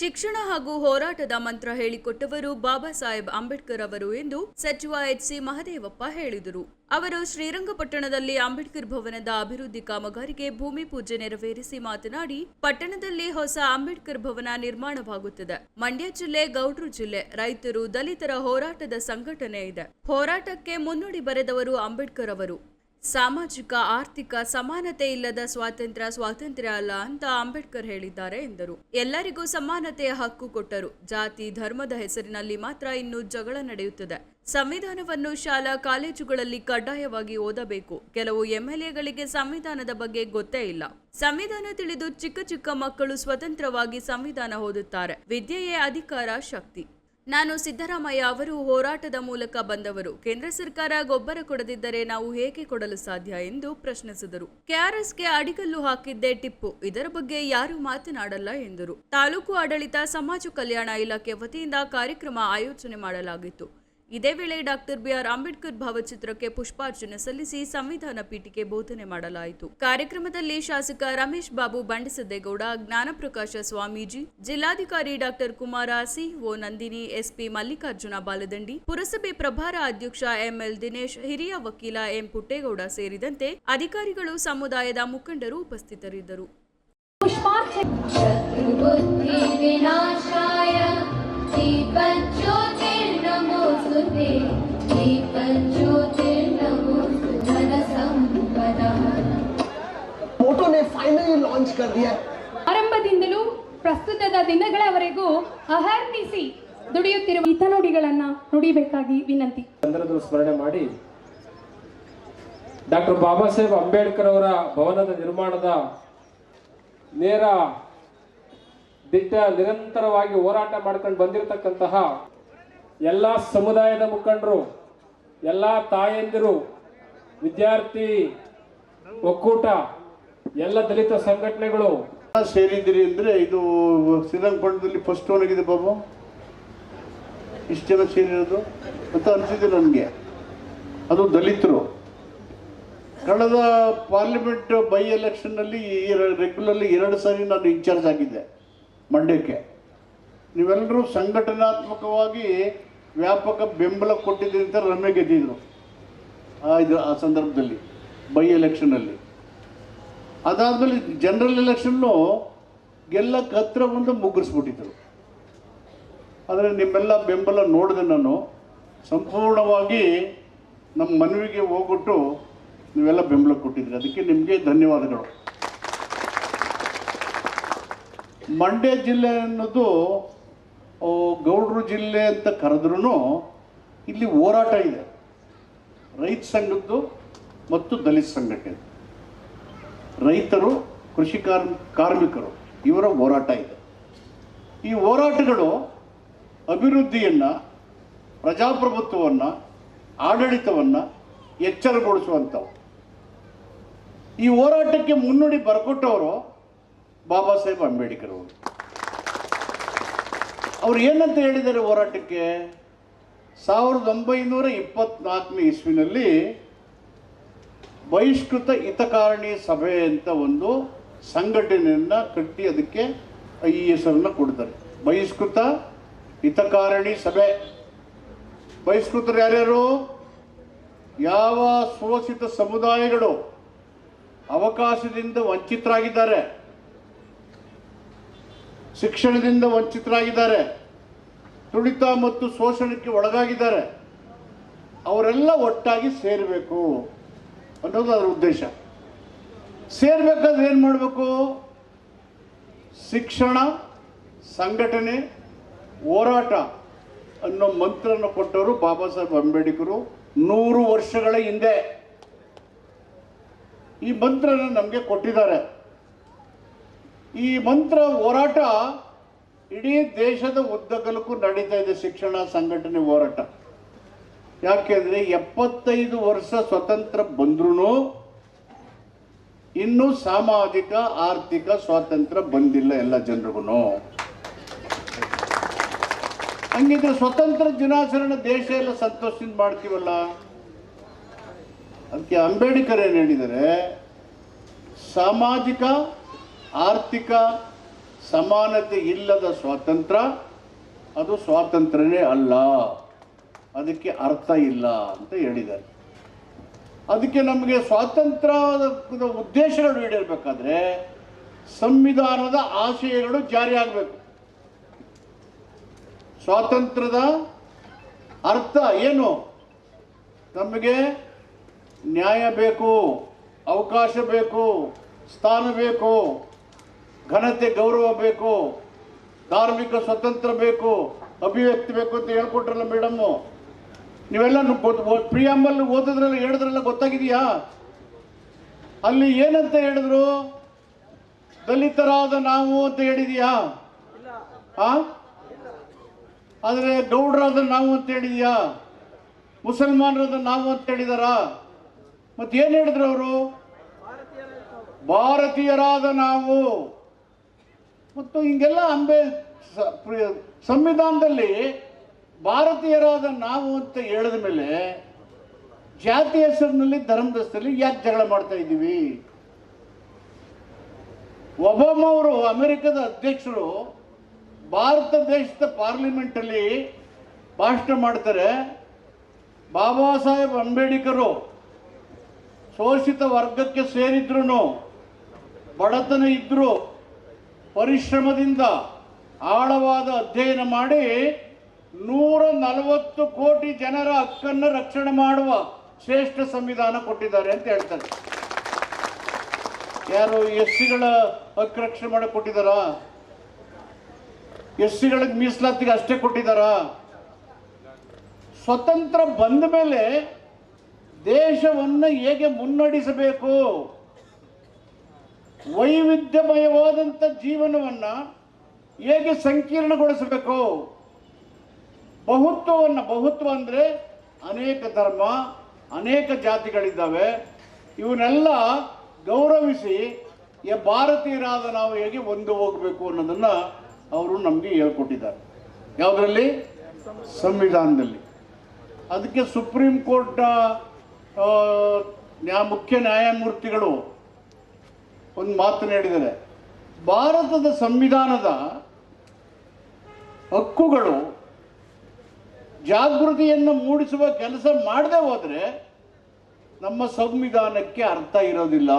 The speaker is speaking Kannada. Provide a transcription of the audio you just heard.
ಶಿಕ್ಷಣ ಹಾಗೂ ಹೋರಾಟದ ಮಂತ್ರ ಹೇಳಿಕೊಟ್ಟವರು ಬಾಬಾ ಸಾಹೇಬ್ ಅಂಬೇಡ್ಕರ್ ಅವರು ಎಂದು ಸಚಿವ ಎಚ್ ಸಿ ಮಹದೇವಪ್ಪ ಹೇಳಿದರು. ಅವರು ಶ್ರೀರಂಗಪಟ್ಟಣದಲ್ಲಿ ಅಂಬೇಡ್ಕರ್ ಭವನದ ಅಭಿವೃದ್ಧಿ ಕಾಮಗಾರಿಗೆ ಭೂಮಿ ಪೂಜೆ ನೆರವೇರಿಸಿ ಮಾತನಾಡಿ, ಪಟ್ಟಣದಲ್ಲಿ ಹೊಸ ಅಂಬೇಡ್ಕರ್ ಭವನ ನಿರ್ಮಾಣವಾಗುತ್ತದೆ. ಮಂಡ್ಯ ಜಿಲ್ಲೆ, ಗೌಡ್ರು ಜಿಲ್ಲೆ ರೈತರು ದಲಿತರ ಹೋರಾಟದ ಸಂಘಟನೆ ಇದೆ. ಹೋರಾಟಕ್ಕೆ ಮುನ್ನುಡಿ ಬರೆದವರು ಅಂಬೇಡ್ಕರ್ ಅವರು. ಸಾಮಾಜಿಕ, ಆರ್ಥಿಕ ಸಮಾನತೆ ಇಲ್ಲದ ಸ್ವಾತಂತ್ರ್ಯ ಸ್ವಾತಂತ್ರ್ಯ ಅಲ್ಲ ಅಂತ ಅಂಬೇಡ್ಕರ್ ಹೇಳಿದ್ದಾರೆ ಎಂದರು. ಎಲ್ಲರಿಗೂ ಸಮಾನತೆಯ ಹಕ್ಕು ಕೊಟ್ಟರು. ಜಾತಿ, ಧರ್ಮದ ಹೆಸರಿನಲ್ಲಿ ಮಾತ್ರ ಇನ್ನು ಜಗಳ ನಡೆಯುತ್ತದೆ. ಸಂವಿಧಾನವನ್ನು ಶಾಲಾ ಕಾಲೇಜುಗಳಲ್ಲಿ ಕಡ್ಡಾಯವಾಗಿ ಓದಬೇಕು. ಕೆಲವು ಎಂಎಲ್ಎಗಳಿಗೆ ಸಂವಿಧಾನದ ಬಗ್ಗೆ ಗೊತ್ತೇ ಇಲ್ಲ. ಸಂವಿಧಾನ ತಿಳಿದು ಚಿಕ್ಕ ಚಿಕ್ಕ ಮಕ್ಕಳು ಸ್ವತಂತ್ರವಾಗಿ ಸಂವಿಧಾನ ಓದುತ್ತಾರೆ. ವಿದ್ಯೆಯೇ ಅಧಿಕಾರ, ಶಕ್ತಿ. ನಾನು ಸಿದ್ದರಾಮಯ್ಯ ಅವರು ಹೋರಾಟದ ಮೂಲಕ ಬಂದವರು. ಕೇಂದ್ರ ಸರ್ಕಾರ ಗೊಬ್ಬರ ಕೊಡದಿದ್ದರೆ ನಾವು ಹೇಗೆ ಕೊಡಲು ಸಾಧ್ಯ ಎಂದು ಪ್ರಶ್ನಿಸಿದರು. ಕೆಆರ್ಎಸ್ಗೆ ಅಡಿಗಲ್ಲು ಹಾಕಿದ್ದೇ ಟಿಪ್ಪು. ಇದರ ಬಗ್ಗೆ ಯಾರು ಮಾತನಾಡಲ್ಲ ಎಂದರು. ತಾಲೂಕು ಆಡಳಿತ, ಸಮಾಜ ಕಲ್ಯಾಣ ಇಲಾಖೆ ವತಿಯಿಂದ ಕಾರ್ಯಕ್ರಮ ಆಯೋಜನೆ ಮಾಡಲಾಗಿತ್ತು. ಇದೇ ವೇಳೆ ಡಾಕ್ಟರ್ ಬಿಆರ್ ಅಂಬೇಡ್ಕರ್ ಭಾವಚಿತ್ರಕ್ಕೆ ಪುಷ್ಪಾರ್ಚನೆ ಸಲ್ಲಿಸಿ ಸಂವಿಧಾನ ಪೀಠಕ್ಕೆ ಬೋಧನೆ ಮಾಡಲಾಯಿತು. ಕಾರ್ಯಕ್ರಮದಲ್ಲಿ ಶಾಸಕ ರಮೇಶ್ ಬಾಬು ಬಂಡಿಸದ್ದೇಗೌಡ, ಜ್ಞಾನಪ್ರಕಾಶ ಸ್ವಾಮೀಜಿ, ಜಿಲ್ಲಾಧಿಕಾರಿ doctor Kumar CO Nandini, SP Mallikarjuna Baladandi, ಪುರಸಭೆ ಪ್ರಭಾರ ಅಧ್ಯಕ್ಷ ಎಂಎಲ್ ದಿನೇಶ್, ಹಿರಿಯ ವಕೀಲ ಎಂ ಪುಟ್ಟೇಗೌಡ ಸೇರಿದಂತೆ ಅಧಿಕಾರಿಗಳು ಸಮುದಾಯದ ಮುಖಂಡರು ಉಪಸ್ಥಿತರಿದ್ದರು. ಶತ್ರು ಆರಂಭದಿಂದಲೂ ಪ್ರಸ್ತುತದ ದಿನಗಳವರೆಗೂ ಅಹರ್ನಿಸಿ ದುಡಿಯುತ್ತಿರುವ ಹಿತನುಡಿಗಳನ್ನ ನುಡಿಬೇಕಾಗಿ ವಿನಂತಿ. ಸ್ಮರಣೆ ಮಾಡಿ ಡಾಕ್ಟರ್ ಬಾಬಾ ಸಾಹೇಬ್ ಅಂಬೇಡ್ಕರ್ ಅವರ ಭವನದ ನಿರ್ಮಾಣದ ನೇರ ದಿಟ್ಟ ನಿರಂತರವಾಗಿ ಹೋರಾಟ ಮಾಡ್ಕೊಂಡು ಬಂದಿರತಕ್ಕಂತಹ ಎಲ್ಲ ಸಮುದಾಯದ ಮುಖಂಡರು, ಎಲ್ಲ ತಾಯಂದಿರು, ವಿದ್ಯಾರ್ಥಿ, ಒಕ್ಕೂಟ, ಎಲ್ಲ ದಲಿತ ಸಂಘಟನೆಗಳು. ಸೇರಿದ್ದೀರಿ ಅಂದರೆ ಇದು ಶ್ರೀರಂಗಪಟ್ಟಣದಲ್ಲಿ ಫಸ್ಟ್ ಆಗಿದೆ ಬಾಬು. ಇಷ್ಟು ಜನ ಸೇರಿರೋದು. ಅಂತ ಅನಿಸಿದೆ ನನಗೆ. ಅದು ದಲಿತರು. ಕಳೆದ ಪಾರ್ಲಿಮೆಂಟ್ ಬೈ ಎಲೆಕ್ಷನ್ನಲ್ಲಿ ರೆಗ್ಯುಲರ್ಲಿ ಎರಡು ಸಾರಿ ನಾನು ಇನ್ಚಾರ್ಜ್ ಆಗಿದ್ದೆ. ಮಂಡ್ಯಕ್ಕೆ. ನೀವೆಲ್ಲರೂ ಸಂಘಟನಾತ್ಮಕವಾಗಿ ವ್ಯಾಪಕ ಬೆಂಬಲ ಕೊಟ್ಟಿದ್ದೀರಿ ಅಂತ ರಮ್ಯ ಗೆದ್ದಿದ್ರು. ಆ, ಇದು, ಆ ಸಂದರ್ಭದಲ್ಲಿ ಬೈ ಎಲೆಕ್ಷನಲ್ಲಿ ಅದಾದಮೇಲೆ ಜನರಲ್ ಎಲೆಕ್ಷನ್ನು ಗೆಲ್ಲಕ್ಕೆ ಹತ್ರ ಬಂದು ಮುಗ್ಗಿಸ್ಬಿಟ್ಟಿದ್ರು ಆದರೆ ನಿಮ್ಮೆಲ್ಲ ಬೆಂಬಲ ನೋಡಿದೆ ನಾನು. ಸಂಪೂರ್ಣವಾಗಿ ನಮ್ಮ ಮನವಿಗೆ ಹೋಗ್ಬಿಟ್ಟು ನೀವೆಲ್ಲ ಬೆಂಬಲ ಕೊಟ್ಟಿದ್ರಿ ಅದಕ್ಕೆ ನಿಮಗೆ ಧನ್ಯವಾದಗಳು. ಮಂಡ್ಯ ಜಿಲ್ಲೆ ಅನ್ನೋದು ಗೌಡ್ರು ಜಿಲ್ಲೆ ಅಂತ ಕರೆದ್ರೂ ಇಲ್ಲಿ ಹೋರಾಟ ಇದೆ. ರೈತ ಸಂಘದ್ದು ಮತ್ತು ದಲಿತ ಸಂಘಟನೆ ರೈತರು, ಕೃಷಿ ಕಾರ್ಮ, ಕಾರ್ಮಿಕರು, ಇವರ ಹೋರಾಟ ಇದೆ. ಈ ಹೋರಾಟಗಳು ಅಭಿವೃದ್ಧಿಯನ್ನು, ಪ್ರಜಾಪ್ರಭುತ್ವವನ್ನು, ಆಡಳಿತವನ್ನು ಎಚ್ಚರಗೊಳಿಸುವಂಥವು. ಈ ಹೋರಾಟಕ್ಕೆ ಮುನ್ನುಡಿ ಬರ್ಕೊಟ್ಟವರು ಬಾಬಾ ಸಾಹೇಬ್ ಅಂಬೇಡ್ಕರ್ ಅವರು. ಅವ್ರು ಏನಂತ ಹೇಳಿದ್ದಾರೆ ಹೋರಾಟಕ್ಕೆ? ಸಾವಿರದ ಒಂಬೈನೂರ ಇಪ್ಪತ್ನಾಲ್ಕನೇ ಇಸ್ವಿನಲ್ಲಿ ಬಹಿಷ್ಕೃತ ಹಿತಕಾರಣಿ ಸಭೆ ಅಂತ ಒಂದು ಸಂಘಟನೆಯನ್ನು ಕಟ್ಟಿ ಅದಕ್ಕೆ ಈ ಹೆಸರನ್ನು ಕೊಡ್ತಾರೆ. ಬಹಿಷ್ಕೃತ ಹಿತಕಾರಣಿ ಸಭೆ. ಬಹಿಷ್ಕೃತರು ಯಾರ್ಯಾರು? ಯಾವ ಶೋಷಿತ ಸಮುದಾಯಗಳು ಅವಕಾಶದಿಂದ ವಂಚಿತರಾಗಿದ್ದಾರೆ? ಶಿಕ್ಷಣದಿಂದ ವಂಚಿತರಾಗಿದ್ದಾರೆ. ತುಳಿತ ಮತ್ತು ಶೋಷಣೆಗೆ ಒಳಗಾಗಿದ್ದಾರೆ. ಅವರೆಲ್ಲ ಒಟ್ಟಾಗಿ ಸೇರಬೇಕು ಅನ್ನೋದು ಅದರ ಉದ್ದೇಶ. ಸೇರ್ಬೇಕಾದ್ರೆ ಏನು ಮಾಡಬೇಕು? ಶಿಕ್ಷಣ, ಸಂಘಟನೆ, ಹೋರಾಟ ಅನ್ನೋ ಮಂತ್ರನ ಕೊಟ್ಟವರು ಬಾಬಾ ಸಾಹೇಬ್ ಅಂಬೇಡ್ಕರು ನೂರು ವರ್ಷಗಳ ಹಿಂದೆ. ಈ ಮಂತ್ರನ ನಮಗೆ ಕೊಟ್ಟಿದ್ದಾರೆ. ಈ ಮಂತ್ರ ಹೋರಾಟ ಇಡೀ ದೇಶದ ಉದ್ದಗಲಕ್ಕೂ ನಡೀತಾ ಇದೆ ಶಿಕ್ಷಣ ಸಂಘಟನೆ ಹೋರಾಟ. ಯಾಕೆಂದ್ರೆ ಎಪ್ಪತ್ತೈದು ವರ್ಷ ಸ್ವತಂತ್ರ ಬಂದ್ರೂ ಇನ್ನೂ ಸಾಮಾಜಿಕ, ಆರ್ಥಿಕ ಸ್ವಾತಂತ್ರ್ಯ ಬಂದಿಲ್ಲ ಎಲ್ಲ ಜನರಿಗೂ ಹಂಗಿದ್ರೆ ಸ್ವತಂತ್ರ ದಿನಾಚರಣೆ ದೇಶ ಎಲ್ಲ ಸಂತೋಷದಿಂದ ಮಾಡ್ತೀವಲ್ಲ? ಅದಕ್ಕೆ ಅಂಬೇಡ್ಕರ್ ಏನು ಹೇಳಿದರೆ ಸಾಮಾಜಿಕ ಆರ್ಥಿಕ ಸಮಾನತೆ ಇಲ್ಲದ ಸ್ವಾತಂತ್ರ್ಯ ಅದು ಸ್ವಾತಂತ್ರ್ಯನೇ ಅಲ್ಲ. ಅದಕ್ಕೆ ಅರ್ಥ ಇಲ್ಲ ಅಂತ ಹೇಳಿದ್ದಾರೆ. ಅದಕ್ಕೆ ನಮಗೆ ಸ್ವಾತಂತ್ರ್ಯದ ಉದ್ದೇಶಗಳು ಈಡೇರಬೇಕಾದ್ರೆ ಸಂವಿಧಾನದ ಆಶಯಗಳು ಜಾರಿಯಾಗಬೇಕು ಸ್ವಾತಂತ್ರ್ಯದ ಅರ್ಥ ಏನು? ನಮಗೆ ನ್ಯಾಯ ಬೇಕು, ಅವಕಾಶ ಬೇಕು, ಸ್ಥಾನ ಬೇಕು. ಘನತೆ, ಗೌರವ ಬೇಕು, ಧಾರ್ಮಿಕ ಸ್ವತಂತ್ರ ಬೇಕು, ಅಭಿವ್ಯಕ್ತಿ ಬೇಕು ಅಂತ ಹೇಳ್ಕೊಟ್ರಲ್ಲ ಮೇಡಮ್ಮು ನೀವೆಲ್ಲ ಪ್ರಿಯಾಂಬಲ್ ಓದಿದ್ರಲ್ಲ ಹೇಳಿದ್ರಲ್ಲ ಗೊತ್ತಾಗಿದೆಯಾ? ಅಲ್ಲಿ ಏನಂತ ಹೇಳಿದ್ರು? ದಲಿತರಾದ ನಾವು ಅಂತ ಹೇಳಿದೀಯಾ? ಆ? ಆದರೆ ಗೌಡ್ರಾದ ನಾವು ಅಂತ ಹೇಳಿದೀಯಾ? ಮುಸಲ್ಮಾನರಾದ ನಾವು ಅಂತ ಹೇಳಿದಾರ? ಮತ್ತೆ ಏನು ಹೇಳಿದ್ರು ಅವರು? ಭಾರತೀಯರಾದ ನಾವು. ಮತ್ತು ಹಿಂಗೆಲ್ಲ ಅಂಬೆ ಸಂವಿಧಾನದಲ್ಲಿ ಭಾರತೀಯರಾದ ನಾವು ಅಂತ ಹೇಳಿದ ಮೇಲೆ ಜಾತಿ ಹೆಸರಿನಲ್ಲಿ ಧರ್ಮದ ಹೆಸರಲ್ಲಿ ಯಾಕೆ ಜಗಳ ಮಾಡ್ತಾ ಇದ್ದೀವಿ? ಒಬಾಮ ಅವರು ಅಮೆರಿಕದ ಅಧ್ಯಕ್ಷರು ಭಾರತ ದೇಶದ ಪಾರ್ಲಿಮೆಂಟಲ್ಲಿ ಭಾಷಣ ಮಾಡ್ತಾರೆ. ಬಾಬಾ ಸಾಹೇಬ್ ಅಂಬೇಡ್ಕರು ಶೋಷಿತ ವರ್ಗಕ್ಕೆ ಸೇರಿದ್ರು ಬಡತನ ಇದ್ದರು ಪರಿಶ್ರಮದಿಂದ ಆಳವಾದ ಅಧ್ಯಯನ ಮಾಡಿ ನೂರ ನಲವತ್ತು ಕೋಟಿ ಜನರ ಹಕ್ಕನ್ನು ರಕ್ಷಣೆ ಮಾಡುವ ಶ್ರೇಷ್ಠ ಸಂವಿಧಾನ ಕೊಟ್ಟಿದ್ದಾರೆ ಅಂತ ಹೇಳ್ತಾರೆ. ಯಾರು ಎಸ್ ಸಿಗಳ ಹಕ್ಕು ರಕ್ಷಣೆ ಮಾಡಕ್ಕೆ ಕೊಟ್ಟಿದ್ದಾರಾ? ಎಸ್ ಸಿಗಳಿಗೆ ಮೀಸಲಾತಿಗೆ ಅಷ್ಟೇ ಕೊಟ್ಟಿದ್ದಾರಾ? ಸ್ವತಂತ್ರ ಬಂದ ಮೇಲೆ ದೇಶವನ್ನು ಹೇಗೆ ಮುನ್ನಡೆಸಬೇಕು? ವೈವಿಧ್ಯಮಯವಾದಂಥ ಜೀವನವನ್ನು ಹೇಗೆ ಸಂಕೀರ್ಣಗೊಳಿಸಬೇಕು? ಬಹುತ್ವವನ್ನು, ಬಹುತ್ವ ಅಂದರೆ ಅನೇಕ ಧರ್ಮ, ಅನೇಕ ಜಾತಿಗಳಿದ್ದಾವೆ. ಇವನ್ನೆಲ್ಲ ಗೌರವಿಸಿ ಎ ಭಾರತೀಯರಾದ ನಾವು ಹೇಗೆ ಒಂದು ಹೋಗಬೇಕು ಅನ್ನೋದನ್ನು ಅವರು ನಮಗೆ ಹೇಳ್ಕೊಟ್ಟಿದ್ದಾರೆ. ಯಾವುದರಲ್ಲಿ? ಸಂವಿಧಾನದಲ್ಲಿ. ಅದಕ್ಕೆ ಸುಪ್ರೀಂ ಕೋರ್ಟ್ನ ಮುಖ್ಯ ನ್ಯಾಯಮೂರ್ತಿಗಳು ಒಂದು ಮಾತನ್ನು ಹೇಳಿದ್ದಾರೆ ಭಾರತದ ಸಂವಿಧಾನದ ಹಕ್ಕುಗಳು ಜಾಗೃತಿಯನ್ನು ಮೂಡಿಸುವ ಕೆಲಸ ಮಾಡದೆ ಹೋದರೆ ನಮ್ಮ ಸಂವಿಧಾನಕ್ಕೆ ಅರ್ಥ ಇರೋದಿಲ್ಲ.